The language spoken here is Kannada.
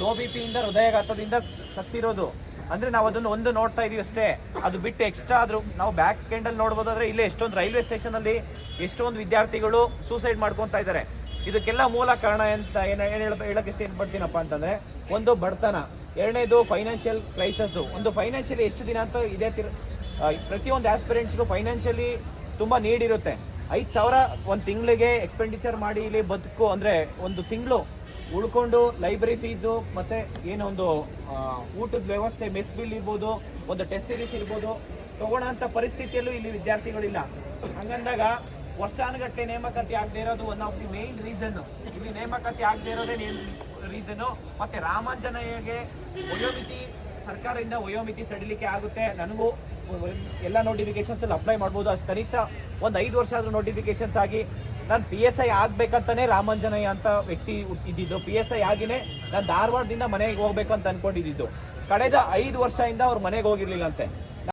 ಲೋ ಬಿ ಪಿಯಿಂದ ಹೃದಯಾಘಾತದಿಂದ ಸತ್ತಿರೋದು. ಅಂದ್ರೆ ನಾವು ಅದನ್ನು ಒಂದು ನೋಡ್ತಾ ಇದೀವಿ ಅಷ್ಟೇ. ಅದು ಬಿಟ್ಟು ಎಕ್ಸ್ಟ್ರಾ ಆದ್ರೂ ನಾವು ಬ್ಯಾಕ್ ಎಂಡಲ್ಲಿ ನೋಡ್ಬೋದಾದ್ರೆ ಇಲ್ಲೇ ಎಷ್ಟೊಂದು ರೈಲ್ವೆ ಸ್ಟೇಷನ್ ಅಲ್ಲಿ ಎಷ್ಟೊಂದು ವಿದ್ಯಾರ್ಥಿಗಳು ಸೂಸೈಡ್ ಮಾಡ್ಕೊತಾ ಇದ್ದಾರೆ. ಇದಕ್ಕೆಲ್ಲ ಮೂಲ ಕಾರಣ ಅಂತ ಏನು ಏನು ಹೇಳ ಹೇಳಕ್ಕೆ ಇಷ್ಟ ಪಡ್ತೀನಪ್ಪ ಅಂತಂದ್ರೆ ಒಂದು ಬಡತನ. ಎರಡನೇದು ಫೈನಾನ್ಷಿಯಲ್ ಕ್ರೈಸಸ್ ಒಂದು ಫೈನಾನ್ಷಿಯಲಿ ಎಷ್ಟು ದಿನ ಅಂತ ಇದೇ ತಿರ್ ಪ್ರತಿಯೊಂದು ಆಸ್ಪಿರೆಂಟ್ಸ್ಗೂ ಫೈನಾನ್ಷಿಯಲಿ ತುಂಬ ನೀಡಿರುತ್ತೆ ಐದು ಸಾವಿರ ಒಂದು ತಿಂಗಳಿಗೆ ಎಕ್ಸ್ಪೆಂಡಿಚರ್ ಮಾಡಿ ಇಲ್ಲಿ ಬದುಕು ಅಂದರೆ ಒಂದು ತಿಂಗಳು ಉಳ್ಕೊಂಡು ಲೈಬ್ರರಿ ಫೀಸು, ಮತ್ತು ಏನೊಂದು ಊಟದ ವ್ಯವಸ್ಥೆ ಮೆಸ್ ಬಿಲ್ ಇರ್ಬೋದು, ಒಂದು ಟೆಸ್ಟ್ ಸೀರೀಸ್ ಇರ್ಬೋದು ತಗೊಳ್ಳೋಂಥ ಪರಿಸ್ಥಿತಿಯಲ್ಲೂ ಇಲ್ಲಿ ವಿದ್ಯಾರ್ಥಿಗಳಿಲ್ಲ. ಹಂಗಂದಾಗ ವರ್ಷಾನುಗಟ್ಟೆ ನೇಮಕಾತಿ ಆಗದೆ ಇರೋದು one of the main reason ಇಲ್ಲಿ ನೇಮಕಾತಿ ಆಗದೆ ಇರೋದೇ ರೀಸನ್ನು ಮತ್ತೆ ರಾಮಾಂಜನೇಯಗೆ ವಯೋಮಿತಿ, ಸರ್ಕಾರದಿಂದ ವಯೋಮಿತಿ ಸಡಿಲಿಕೆ ಆಗುತ್ತೆ. ನನಗೂ ಎಲ್ಲ ನೋಟಿಫಿಕೇಶನ್ಸ್ ಅಲ್ಲಿ ಅಪ್ಲೈ ಮಾಡ್ಬೋದು. ಅಷ್ಟು ಕನಿಷ್ಠ ಒಂದು ಐದು ವರ್ಷ ಆದರೂ ನೋಟಿಫಿಕೇಶನ್ಸ್ ಆಗಿ ನಾನು ಪಿ ಎಸ್ ಐ ಆಗ್ಬೇಕಂತಾನೆ ರಾಮಾಂಜನಯ್ಯ ಅಂತ ವ್ಯಕ್ತಿ ಇದ್ದಿದ್ದು. ಪಿ ಎಸ್ ಐ ಆಗಿನೇ ನಾನು ಧಾರವಾಡದಿಂದ ಮನೆಗೆ ಹೋಗ್ಬೇಕು ಅಂತ ಕಳೆದ ಐದು ವರ್ಷದಿಂದ ಅವ್ರ ಮನೆಗೆ ಹೋಗಿರ್ಲಿಲ್ಲ ಅಂತೆ